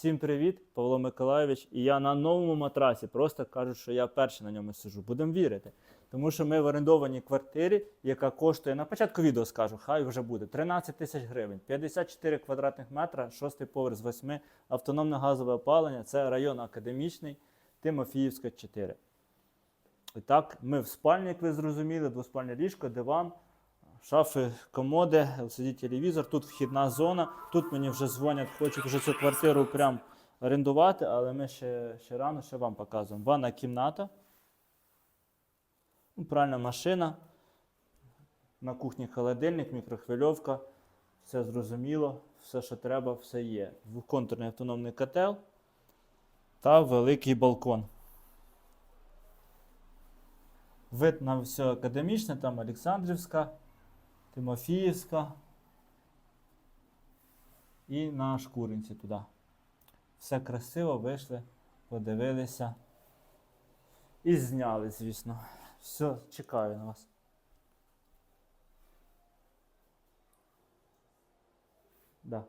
Всім привіт, Павло Миколайович. І я на новому матрасі. Просто кажуть, що я перший на ньому сижу. Будемо вірити. Тому що ми в орендованій квартирі, яка коштує на початку відео скажу, хай вже буде 13 тисяч гривень, 54 квадратних метра, шостий поверх з 8, автономне газове опалення. Це район академічний, Тимофіївська 4. І так, ми в спальні, як ви зрозуміли, двоспальне ліжко, диван, шафи, комоди, LCD телевізор, тут вхідна зона. Тут мені вже дзвонять, хочуть вже цю квартиру прям орендувати, але ми ще, ще рано ще вам показуємо. Ванна кімната. Ну, Пральна машина. На кухні холодильник, мікрохвильовка. Все зрозуміло, все, що треба, все є. Двоконтурний автономний котел та великий балкон. Вид на все академічне, там Олександрівська, Тимофіївська і на Шкуринці туди. Все красиво, вийшли, подивилися і зняли, звісно. Все, чекаю на вас. Да.